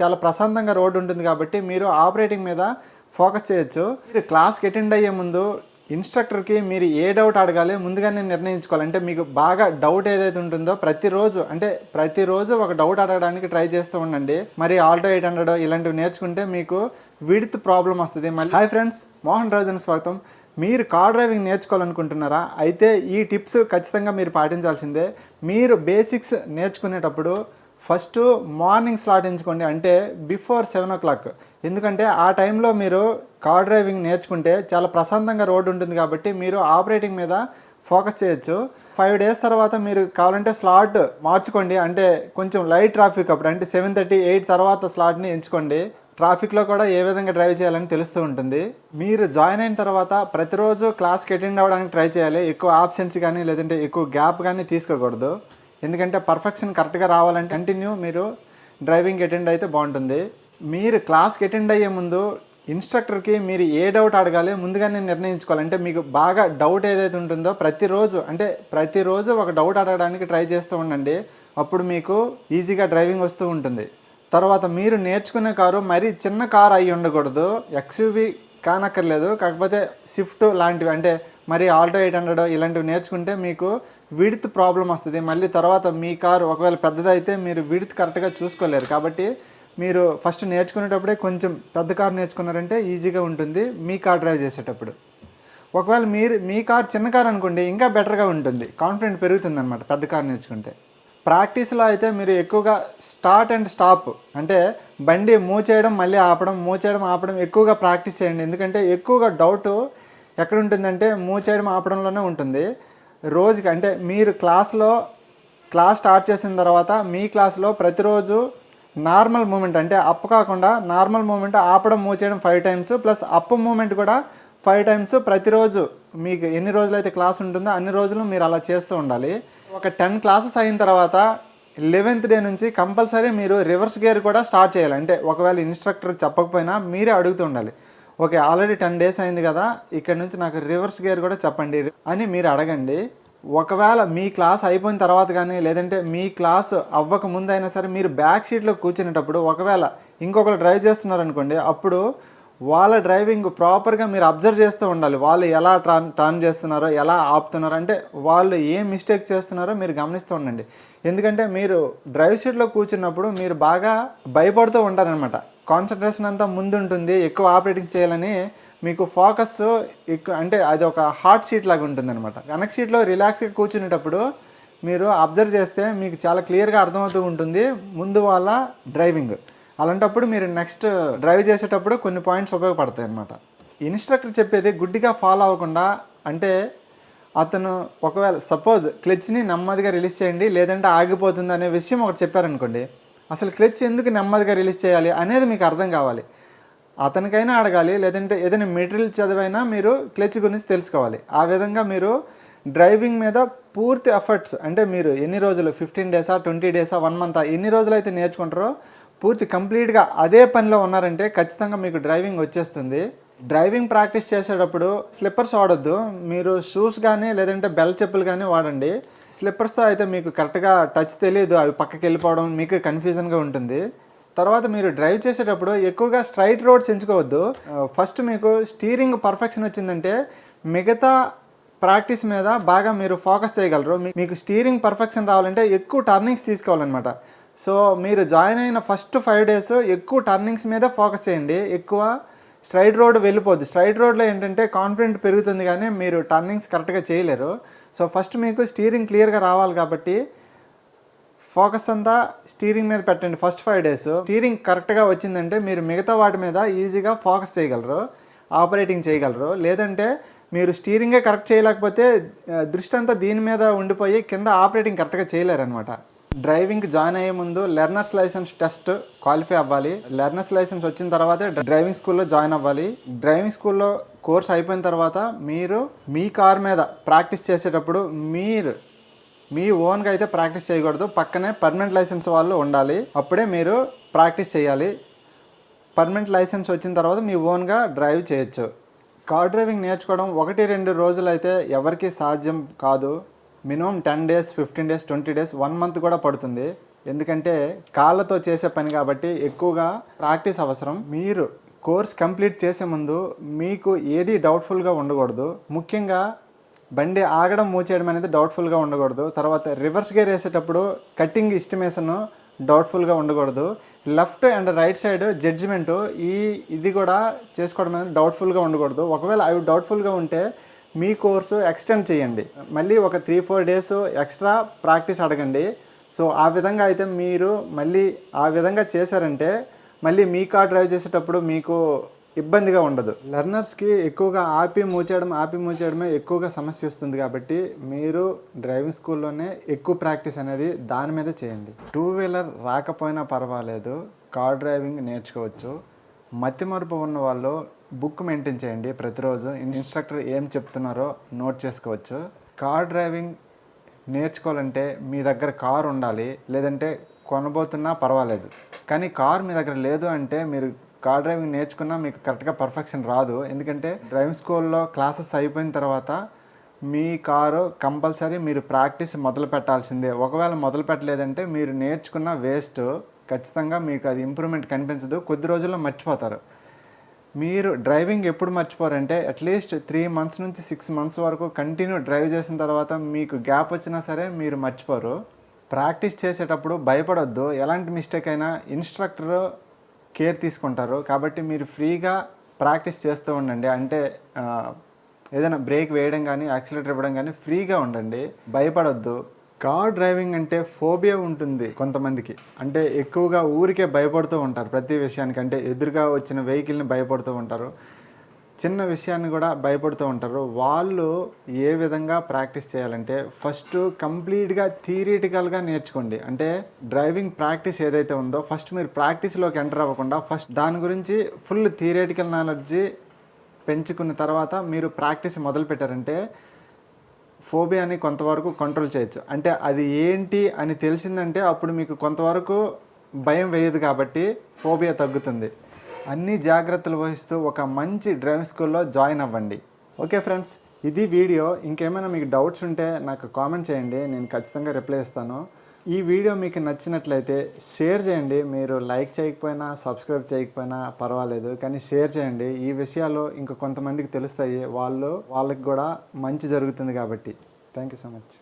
చాలా ప్రశాంతంగా రోడ్డు ఉంటుంది కాబట్టి మీరు ఆపరేటింగ్ మీద ఫోకస్ చేయొచ్చు. మీరు క్లాస్కి అటెండ్ అయ్యే ముందు ఇన్స్ట్రక్టర్కి మీరు ఏ డౌట్ అడగాలి ముందుగానే నిర్ణయించుకోవాలి. అంటే మీకు బాగా డౌట్ ఏదైతే ఉంటుందో ప్రతిరోజు అంటే ప్రతిరోజు ఒక డౌట్ అడగడానికి ట్రై చేస్తూ ఉండండి. మరి ఆల్టో ఎయిట్ హండ్రెడ్ ఇలాంటివి నేర్చుకుంటే మీకు విడ్త్ ప్రాబ్లం వస్తుంది. మళ్ళీ హాయ్ ఫ్రెండ్స్ మోహన్ రాజన్ స్వాగతం. మీరు కార్ డ్రైవింగ్ నేర్చుకోవాలనుకుంటున్నారా? అయితే ఈ టిప్స్ ఖచ్చితంగా మీరు పాటించాల్సిందే. మీరు బేసిక్స్ నేర్చుకునేటప్పుడు ఫస్ట్ మార్నింగ్ స్లాట్ ఎంచుకోండి. అంటే బిఫోర్ సెవెన్ ఓ క్లాక్. ఎందుకంటే ఆ టైంలో మీరు కార్ డ్రైవింగ్ నేర్చుకుంటే చాలా ప్రశాంతంగా రోడ్డు ఉంటుంది కాబట్టి మీరు ఆపరేటింగ్ మీద ఫోకస్ చేయొచ్చు. ఫైవ్ డేస్ తర్వాత మీరు కావాలంటే స్లాట్ మార్చుకోండి. అంటే కొంచెం లైట్ ట్రాఫిక్ అప్పుడు. అంటే సెవెన్ థర్టీ ఎయిట్ తర్వాత స్లాట్ని ఎంచుకోండి. ట్రాఫిక్లో కూడా ఏ విధంగా డ్రైవ్ చేయాలని తెలుస్తూ ఉంటుంది. మీరు జాయిన్ అయిన తర్వాత ప్రతిరోజు క్లాస్కి అటెండ్ అవ్వడానికి ట్రై చేయాలి. ఎక్కువ ఆబ్సెన్స్ కానీ లేదంటే ఎక్కువ గ్యాప్ కానీ తీసుకోకూడదు. ఎందుకంటే పర్ఫెక్షన్ కరెక్ట్గా రావాలంటే కంటిన్యూ మీరు డ్రైవింగ్ అటెండ్ అయితే బాగుంటుంది. మీరు క్లాస్కి అటెండ్ అయ్యే ముందు ఇన్స్ట్రక్టర్కి మీరు ఏ డౌట్ అడగాలి ముందుగానే నిర్ణయించుకోవాలి. అంటే మీకు బాగా డౌట్ ఏదైతే ఉంటుందో ప్రతిరోజు అంటే ప్రతిరోజు ఒక డౌట్ అడగడానికి ట్రై చేస్తూ ఉండండి. అప్పుడు మీకు ఈజీగా డ్రైవింగ్ వస్తూ ఉంటుంది. తర్వాత మీరు నేర్చుకునే కారు మరీ చిన్న కారు అయి ఉండకూడదు. ఎక్స్యూవి కానక్కర్లేదు. కాకపోతే స్విఫ్ట్ లాంటివి అంటే మరి ఆల్టో ఎయిట్ హండ్రెడ్ ఇలాంటివి నేర్చుకుంటే మీకు విడిత్ ప్రాబ్లం వస్తుంది. మళ్ళీ తర్వాత మీ కారు ఒకవేళ పెద్దదైతే మీరు విడిత్ కరెక్ట్గా చూసుకోలేరు. కాబట్టి మీరు ఫస్ట్ నేర్చుకునేటప్పుడే కొంచెం పెద్ద కారు నేర్చుకున్నారంటే ఈజీగా ఉంటుంది. మీ కార్ డ్రైవ్ చేసేటప్పుడు. ఒకవేళ మీరు మీ కార్ చిన్న కార్ అనుకోండి ఇంకా బెటర్గా ఉంటుంది. కాన్ఫిడెంట్ పెరుగుతుంది అనమాట పెద్ద కార్ నేర్చుకుంటే. ప్రాక్టీస్లో అయితే మీరు ఎక్కువగా స్టార్ట్ అండ్ స్టాప్ అంటే బండి మూవ్ చేయడం మళ్ళీ ఆపడం మూవ్ చేయడం ఆపడం ఎక్కువగా ప్రాక్టీస్ చేయండి. ఎందుకంటే ఎక్కువగా డౌట్ ఎక్కడ ఉంటుందంటే మూవ్ చేయడం ఆపడంలోనే ఉంటుంది. రోజుకి అంటే మీరు క్లాస్లో క్లాస్ స్టార్ట్ చేసిన తర్వాత మీ క్లాస్లో ప్రతిరోజు నార్మల్ మూమెంట్ అంటే అప్ కాకుండా నార్మల్ మూమెంట్ ఆపడం మూవ్ చేయడం five times plus up movement కూడా ఫైవ్ టైమ్స్ ప్రతిరోజు మీకు ఎన్ని రోజులు అయితే క్లాస్ ఉంటుందో అన్ని రోజులు మీరు అలా చేస్తూ ఉండాలి. ఒక టెన్ క్లాసెస్ అయిన తర్వాత లెవెన్త్ డే నుంచి కంపల్సరీ మీరు రివర్స్ గేర్ కూడా స్టార్ట్ చేయాలి. అంటే ఒకవేళ ఇన్స్ట్రక్టర్ చెప్పకపోయినా మీరే అడుగుతూ ఉండాలి. ఓకే ఆల్రెడీ టెన్ డేస్ అయింది కదా ఇక్కడ నుంచి నాకు రివర్స్ గేర్ కూడా చెప్పండి అని మీరు అడగండి. ఒకవేళ మీ క్లాస్ అయిపోయిన తర్వాత కానీ లేదంటే మీ క్లాస్ అవ్వక ముందు అయినా సరే మీరు బ్యాక్ సీట్లో కూర్చునేటప్పుడు ఒకవేళ ఇంకొకరు డ్రైవ్ చేస్తున్నారనుకోండి అప్పుడు వాళ్ళ డ్రైవింగ్ ప్రాపర్గా మీరు అబ్జర్వ్ చేస్తూ ఉండాలి. వాళ్ళు ఎలా టర్న్ టర్న్ చేస్తున్నారో ఎలా ఆపుతున్నారో అంటే వాళ్ళు ఏ మిస్టేక్ చేస్తున్నారో మీరు గమనిస్తూ ఉండండి. ఎందుకంటే మీరు డ్రైవ్ సీట్లో కూర్చున్నప్పుడు మీరు బాగా భయపడుతూ ఉంటారనమాట కాన్సన్ట్రేషన్ అంతా ముందు ఉంటుంది ఎక్కువ ఆపరేటింగ్ చేయాలని మీకు ఫోకస్ ఎక్కువ అంటే అది ఒక హాట్ సీట్ లాగా ఉంటుంది అనమాట కనెక్ట్ సీట్లో రిలాక్స్గా కూర్చునేటప్పుడు మీరు అబ్జర్వ్ చేస్తే మీకు చాలా క్లియర్గా అర్థమవుతూ ఉంటుంది. ముందు వాళ్ళ డ్రైవింగ్ అలాంటప్పుడు మీరు నెక్స్ట్ డ్రైవ్ చేసేటప్పుడు కొన్ని పాయింట్స్ ఉపయోగపడతాయి అనమాట ఇన్స్ట్రక్టర్ చెప్పేది గుడ్డిగా ఫాలో అవ్వకుండా అంటే అతను ఒకవేళ సపోజ్ క్లచ్ని నెమ్మదిగా రిలీజ్ చేయండి లేదంటే ఆగిపోతుంది అనే విషయం ఒకటి చెప్పారనుకోండి అసలు క్లచ్ ఎందుకు నెమ్మదిగా రిలీజ్ చేయాలి అనేది మీకు అర్థం కావాలి. అతనికైనా అడగాలి లేదంటే ఏదైనా మెటీరియల్ చదివైనా మీరు క్లచ్ గురించి తెలుసుకోవాలి. ఆ విధంగా మీరు డ్రైవింగ్ మీద పూర్తి ఎఫర్ట్స్ అంటే మీరు ఎన్ని రోజులు ఫిఫ్టీన్ డేసా ట్వంటీ డేసా వన్ మంత్ ఎన్ని రోజులు అయితే నేర్చుకుంటారో పూర్తి కంప్లీట్గా అదే పనిలో ఉన్నారంటే ఖచ్చితంగా మీకు డ్రైవింగ్ వచ్చేస్తుంది. డ్రైవింగ్ ప్రాక్టీస్ చేసేటప్పుడు స్లిప్పర్స్ వాడొద్దు. మీరు షూస్ కానీ లేదంటే బెల్ చెప్పులు కానీ వాడండి. స్లిప్పర్స్తో అయితే మీకు కరెక్ట్గా టచ్ తెలియదు అవి పక్కకి వెళ్ళిపోవడం మీకు కన్ఫ్యూజన్గా ఉంటుంది. తర్వాత మీరు డ్రైవ్ చేసేటప్పుడు ఎక్కువగా స్ట్రైట్ రోడ్స్ ఎంచుకోవద్దు. ఫస్ట్ మీకు స్టీరింగ్ పర్ఫెక్షన్ వచ్చిందంటే మిగతా ప్రాక్టీస్ మీద బాగా మీరు ఫోకస్ చేయగలరు. మీకు స్టీరింగ్ పర్ఫెక్షన్ రావాలంటే ఎక్కువ టర్నింగ్స్ తీసుకోవాలన్నమాట. సో మీరు జాయిన్ అయిన ఫస్ట్ ఫైవ్ డేస్ ఎక్కువ టర్నింగ్స్ మీద ఫోకస్ చేయండి. ఎక్కువ స్ట్రైట్ రోడ్ వెళ్ళిపోద్ది. స్ట్రైట్ రోడ్లో ఏంటంటే కాన్ఫిడెంట్ పెరుగుతుంది కానీ మీరు టర్నింగ్స్ కరెక్ట్గా చేయలేరు. సో ఫస్ట్ మీకు స్టీరింగ్ క్లియర్గా రావాలి కాబట్టి ఫోకస్ అంతా స్టీరింగ్ మీద పెట్టండి ఫస్ట్ ఫైవ్ డేస్. స్టీరింగ్ కరెక్ట్గా వచ్చిందంటే మీరు మిగతా వాటి మీద ఈజీగా ఫోకస్ చేయగలరు ఆపరేటింగ్ చేయగలరు. లేదంటే మీరు స్టీరింగే కరెక్ట్ చేయలేకపోతే దృష్టి అంతా దీని మీద ఉండిపోయి కింద ఆపరేటింగ్ కరెక్ట్గా చేయలేరు అనమాట డ్రైవింగ్కి జాయిన్ అయ్యే ముందు లెర్నర్స్ లైసెన్స్ టెస్ట్ క్వాలిఫై అవ్వాలి. లెర్నర్స్ లైసెన్స్ వచ్చిన తర్వాతే డ్రైవింగ్ స్కూల్లో జాయిన్ అవ్వాలి. డ్రైవింగ్ స్కూల్లో కోర్స్ అయిపోయిన తర్వాత మీరు మీ కార్ మీద ప్రాక్టీస్ చేసేటప్పుడు మీరు మీ ఓన్గా అయితే ప్రాక్టీస్ చేయకూడదు. పక్కనే పర్మనెంట్ లైసెన్స్ వాళ్ళు ఉండాలి. అప్పుడే మీరు ప్రాక్టీస్ చేయాలి. పర్మనెంట్ లైసెన్స్ వచ్చిన తర్వాత మీ ఓన్గా డ్రైవ్ చేయొచ్చు. కార్ డ్రైవింగ్ నేర్చుకోవడం ఒకటి రెండు రోజులు అయితే ఎవరికీ సాధ్యం కాదు. Minimum ten days fifteen days twenty days one month కూడా పడుతుంది. ఎందుకంటే కాళ్ళతో చేసే పని కాబట్టి ఎక్కువగా ప్రాక్టీస్ అవసరం. మీరు కోర్స్ కంప్లీట్ చేసే ముందు మీకు ఏది డౌట్ఫుల్గా ఉండకూడదు. ముఖ్యంగా బండి ఆగడం మూచేయడం అనేది డౌట్ఫుల్గా ఉండకూడదు. తర్వాత రివర్స్ గేర్ వేసేటప్పుడు కట్టింగ్ ఇస్టిమేషన్ డౌట్ఫుల్గా ఉండకూడదు. Left and right side judgement ఈ ఇది కూడా చేసుకోవడం అనేది డౌట్ఫుల్గా ఉండకూడదు. ఒకవేళ అవి డౌట్ఫుల్గా ఉంటే మీ కోర్సు ఎక్స్టెండ్ చేయండి. మళ్ళీ ఒక three four days extra practice అడగండి. సో ఆ విధంగా అయితే మీరు మళ్ళీ ఆ విధంగా చేశారంటే మళ్ళీ మీ కార్ డ్రైవ్ చేసేటప్పుడు మీకు ఇబ్బందిగా ఉండదు. లెర్నర్స్కి ఎక్కువగా ఆపి మూచేయడం ఆపి మూచేయడమే ఎక్కువగా సమస్య వస్తుంది కాబట్టి మీరు డ్రైవింగ్ స్కూల్లోనే ఎక్కువ ప్రాక్టీస్ అనేది దాని మీద చేయండి. టూ వీలర్ రాకపోయినా పర్వాలేదు. కార్ డ్రైవింగ్ నేర్చుకోవచ్చు. మతిమరుపు ఉన్న వాళ్ళు బుక్ మెయింటైన్ చేయండి ప్రతిరోజు. ఇన్స్ట్రక్టర్ ఏం చెప్తున్నారో నోట్ చేసుకోవచ్చు. కార్ డ్రైవింగ్ నేర్చుకోవాలంటే మీ దగ్గర కార్ ఉండాలి. లేదంటే కొనబోతున్నా పర్వాలేదు. కానీ కార్ మీ దగ్గర లేదు అంటే మీరు కార్ డ్రైవింగ్ నేర్చుకున్నా మీకు కరెక్ట్గా పర్ఫెక్షన్ రాదు. ఎందుకంటే డ్రైవింగ్ స్కూల్లో క్లాసెస్ అయిపోయిన తర్వాత మీ కారు కంపల్సరీ మీరు ప్రాక్టీస్ మొదలు పెట్టాల్సిందే. ఒకవేళ మొదలు పెట్టలేదంటే మీరు నేర్చుకున్న వేస్ట్ ఖచ్చితంగా మీకు అది ఇంప్రూవ్మెంట్ కనిపించదు. కొద్ది రోజుల్లో మర్చిపోతారు. మీరు డ్రైవింగ్ ఎప్పుడు మర్చిపోరంటే అట్లీస్ట్ త్రీ మంత్స్ నుంచి సిక్స్ మంత్స్ వరకు కంటిన్యూ డ్రైవ్ చేసిన తర్వాత మీకు గ్యాప్ వచ్చినా సరే మీరు మర్చిపోరు. ప్రాక్టీస్ చేసేటప్పుడు భయపడొద్దు. ఎలాంటి మిస్టేక్ అయినా ఇన్స్ట్రక్టర్ కేర్ తీసుకుంటారు. కాబట్టి మీరు ఫ్రీగా ప్రాక్టీస్ చేస్తూ ఉండండి. అంటే ఏదైనా బ్రేక్ వేయడం కానీ యాక్సిలేటర్ ఇవ్వడం కానీ ఫ్రీగా ఉండండి. భయపడొద్దు. కార్ డ్రైవింగ్ అంటే ఫోబియా ఉంటుంది కొంతమందికి. అంటే ఎక్కువగా ఊరికే భయపడుతూ ఉంటారు ప్రతి విషయానికి. అంటే ఎదురుగా వచ్చిన వెహికల్ని భయపడుతూ ఉంటారు. చిన్న విషయాన్ని కూడా భయపడుతూ ఉంటారు. వాళ్ళు ఏ విధంగా ప్రాక్టీస్ చేయాలంటే ఫస్ట్ కంప్లీట్గా థియరిటికల్గా నేర్చుకోండి. అంటే డ్రైవింగ్ ప్రాక్టీస్ ఏదైతే ఉందో ఫస్ట్ మీరు ప్రాక్టీస్లోకి ఎంటర్ అవ్వకుండా ఫస్ట్ దాని గురించి ఫుల్ థియరిటికల్ నాలెడ్జి పెంచుకున్న తర్వాత మీరు ప్రాక్టీస్ మొదలు పెట్టారంటే ఫోబియాని కొంతవరకు కంట్రోల్ చేయొచ్చు. అంటే అది ఏంటి అని తెలిసిందంటే అప్పుడు మీకు కొంతవరకు భయం వేయదు కాబట్టి ఫోబియా తగ్గుతుంది. అన్ని జాగ్రత్తలు వహిస్తూ ఒక మంచి డ్రైవింగ్ స్కూల్లో జాయిన్ అవ్వండి. ఓకే ఫ్రెండ్స్ ఇది వీడియో. ఇంకేమైనా మీకు డౌట్స్ ఉంటే నాకు కామెంట్ చేయండి. నేను ఖచ్చితంగా రిప్లై ఇస్తాను. ఈ వీడియో మీకు నచ్చినట్లయితే షేర్ చేయండి. మీరు లైక్ చేయకపోయినా సబ్స్క్రైబ్ చేయకపోయినా పర్వాలేదు. కానీ షేర్ చేయండి. ఈ విషయాలు ఇంకా కొంతమందికి తెలుస్తాయి. వాళ్ళు వాళ్ళకి కూడా మంచి జరుగుతుంది కాబట్టి. Thank you so much.